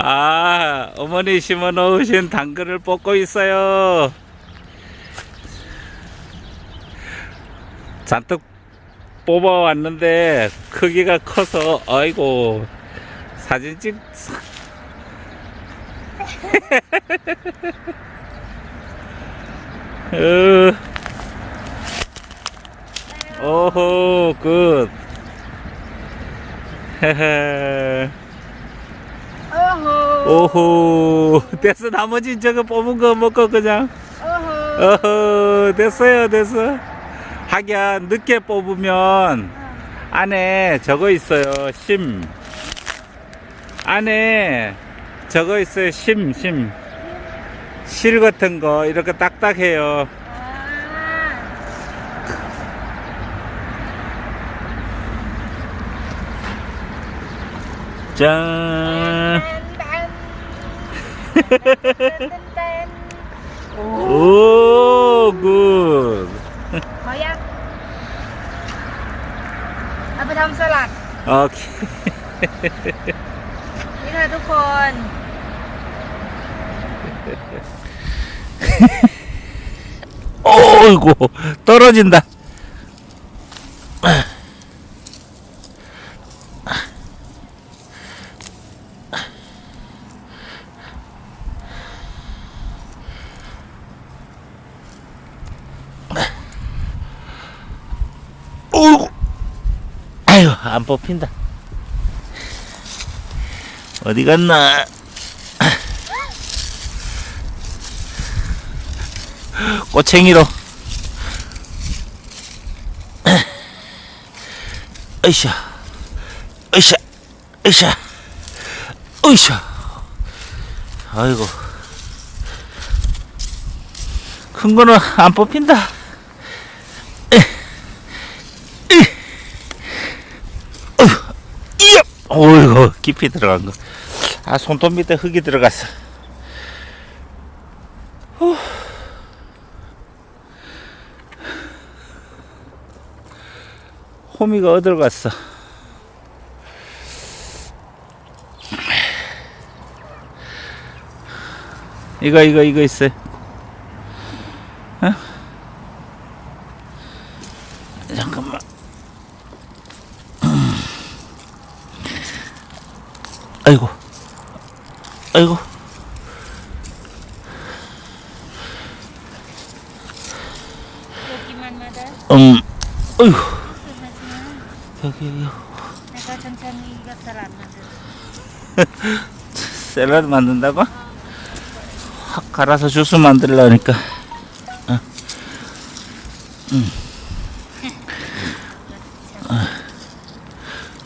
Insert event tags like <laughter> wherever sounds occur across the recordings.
아, 어머니 심어 놓으신 당근을 뽑고 있어요. 잔뜩 뽑아 왔는데 크기가 커서 아이고 사진 찍 <laughs> 어. 오호 굿 헤헤 어허. 됐어 나머지 저거 뽑은 거 먹고 그냥 어허. 어허 됐어요 됐어 하기야 늦게 뽑으면 안에 저거 있어요 심 안에 저거 있어요 심 심 실 같은 거 이렇게 딱딱해요 아. 짠. 오. 오, 굿. พอยังเอาไปทำสลัด 오케이. นี่ค่ะทุกคน 어이구, 떨어진다. 안 뽑힌다. 어디 갔나? 꼬챙이로. 으쌰, 으쌰, 으쌰, 으쌰. 아이고. 큰 거는 안 뽑힌다. 에, 에, 어휴, 이야! 어이구, 깊이 들어간 거. 아, 손톱 밑에 흙이 들어갔어. 호미가 어딜 갔어? 이거 이거 이거 있어. 어? 아이고. 아이고. 음 아이고. 여기요. <laughs> 샐러드 만든다고? 확 갈아서 주스 만들려니까. 어. 음. <laughs> 어.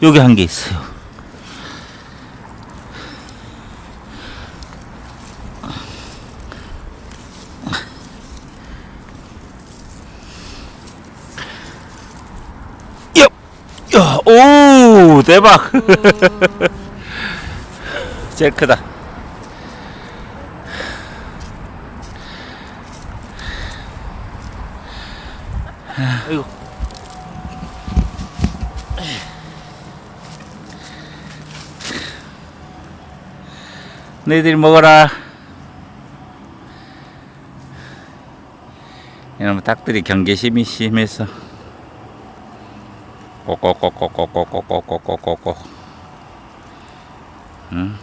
여기 한 개 있어요. 대박. <laughs> 제일 크다. 아이고. 너희들이 먹어라. 이놈의 닭들이 경계심이 심해서 꼬꼬꼬꼬꼬꼬꼬꼬꼬꼬꼬 응?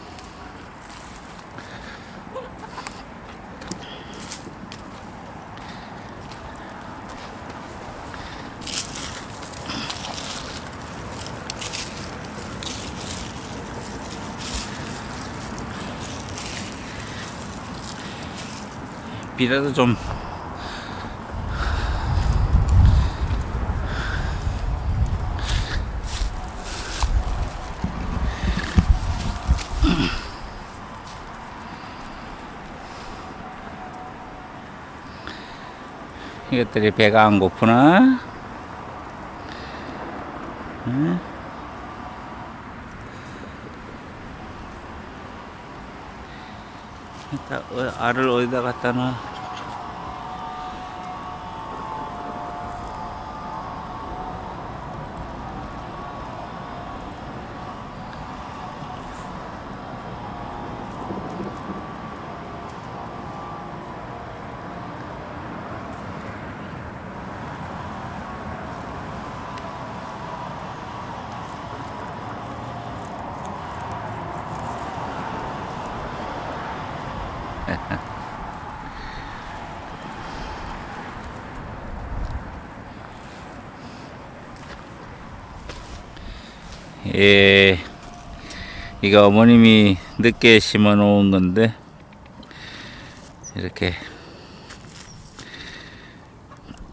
비라도 좀 이것들이 배가 안 고프나? 응? 어, 알을 어디다 갖다 놔? 예, 이거 어머님이 늦게 심어 놓은 건데, 이렇게.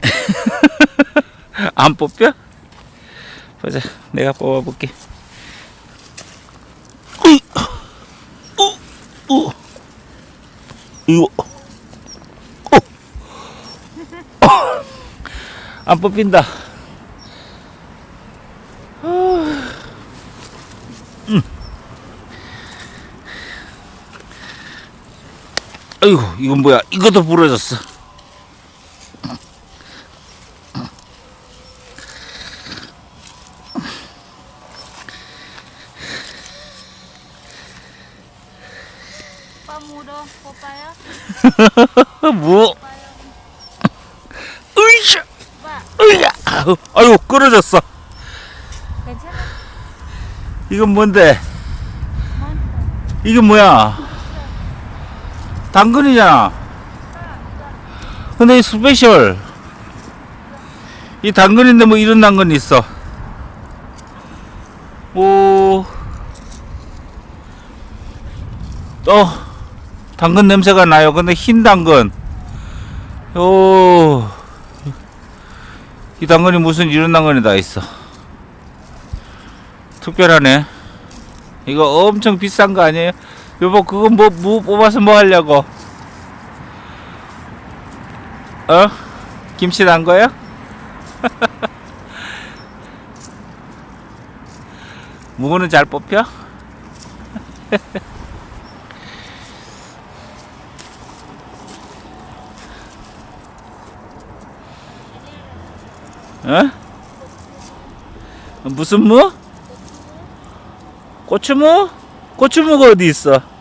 <laughs> 안 뽑혀? 보자, 내가 뽑아볼게. 이거, 어. 안 뽑힌다. 아이고 이건 뭐야 이것도 부러졌어. <laughs> 뭐 으이샤 으야 아유, 아유 끊어졌어 괜찮아? 이건 뭔데. 이게 뭐야 당근이잖아 근데 이 스페셜 이 당근인데 뭐 이런 당근이 있어 오 어, 당근 냄새가 나요. 근데 흰 당근. 오, 이 당근이 무슨 이런 당근이 다 있어. 특별하네. 이거 엄청 비싼 거 아니에요? 여보, 그거 뭐, 뭐 뽑아서 뭐 하려고? 어? 김치 난 거야? <laughs> 무는 잘 뽑혀? <laughs> 어? 무슨 무? 고추무? 고추무가 어디 있어?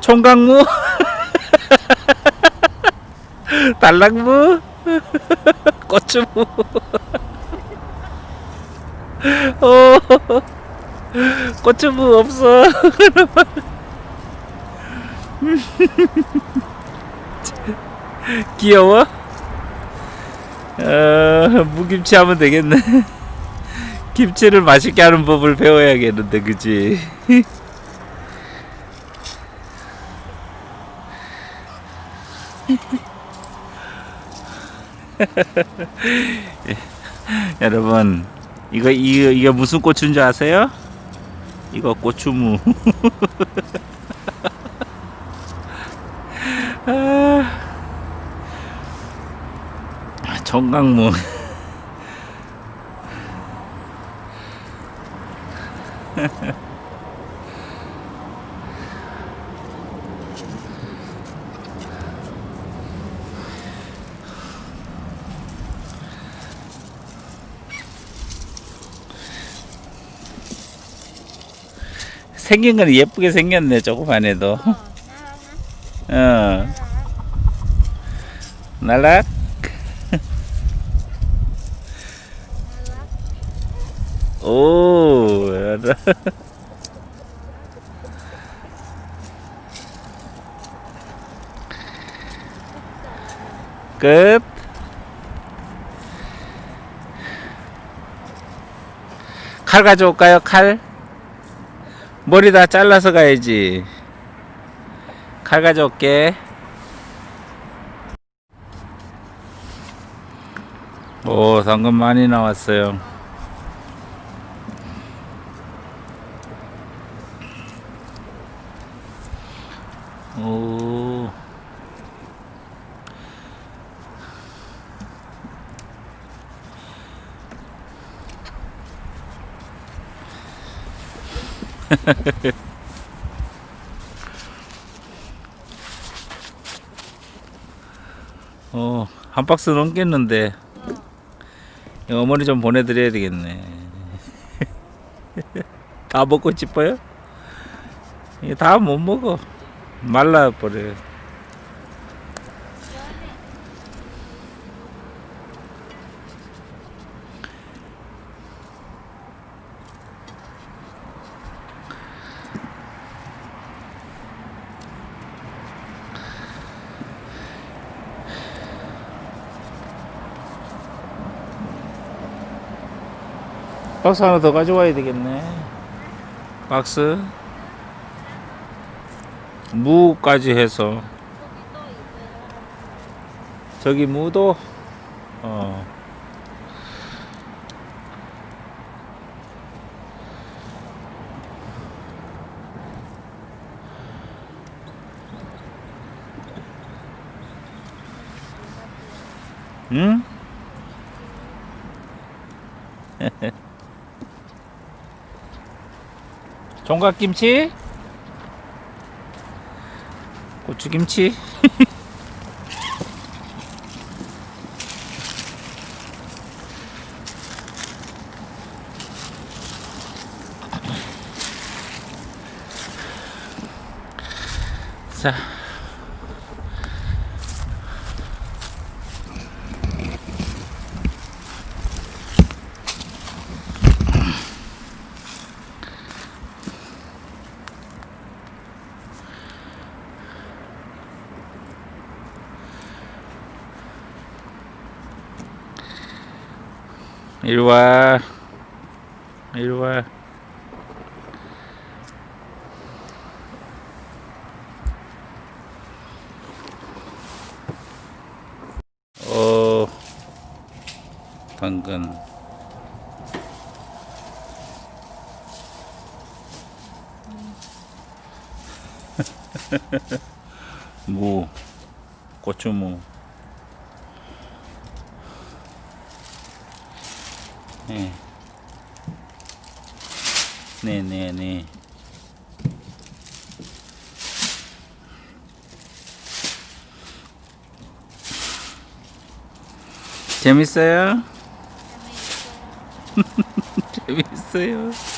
총각무? <laughs> 달랑무? <laughs> 고추무? <laughs> 어, 고추무 없어. 귀여워? 어, 무김치 하면 되겠네. 김치를 맛있게 하는 법을 배워야겠는데, 그지? <laughs> 여러분, 이거, 이거, 이거 무슨 고추인 줄 아세요? 이거 고추무. <laughs> 아, 정강무. <laughs> 생긴 건 예쁘게 생겼네 조금만 해도. 어 na. 날락? 오 끝. 칼 가져올까요 칼 머리 다 잘라서 가야지. 칼 가져올게. 오 당근 많이 나왔어요 오 <laughs> 어, 한 박스 넘겠는데 이거 어머니 좀 보내드려야 되겠네. <laughs> 다 먹고 싶어요? 다 못 먹어. 말라버려요. 박스 하나 더 가져와야 되겠네. 박스. 무까지 해서. 저기 무도, 어. 응? <laughs> 종각김치? 고추김치? <laughs> 자. 이리 와. 이리 와. 어, 당근. <laughs> 무, 고추무. 네. 네, 네, 네. 재밌어요? 재밌어요. <laughs>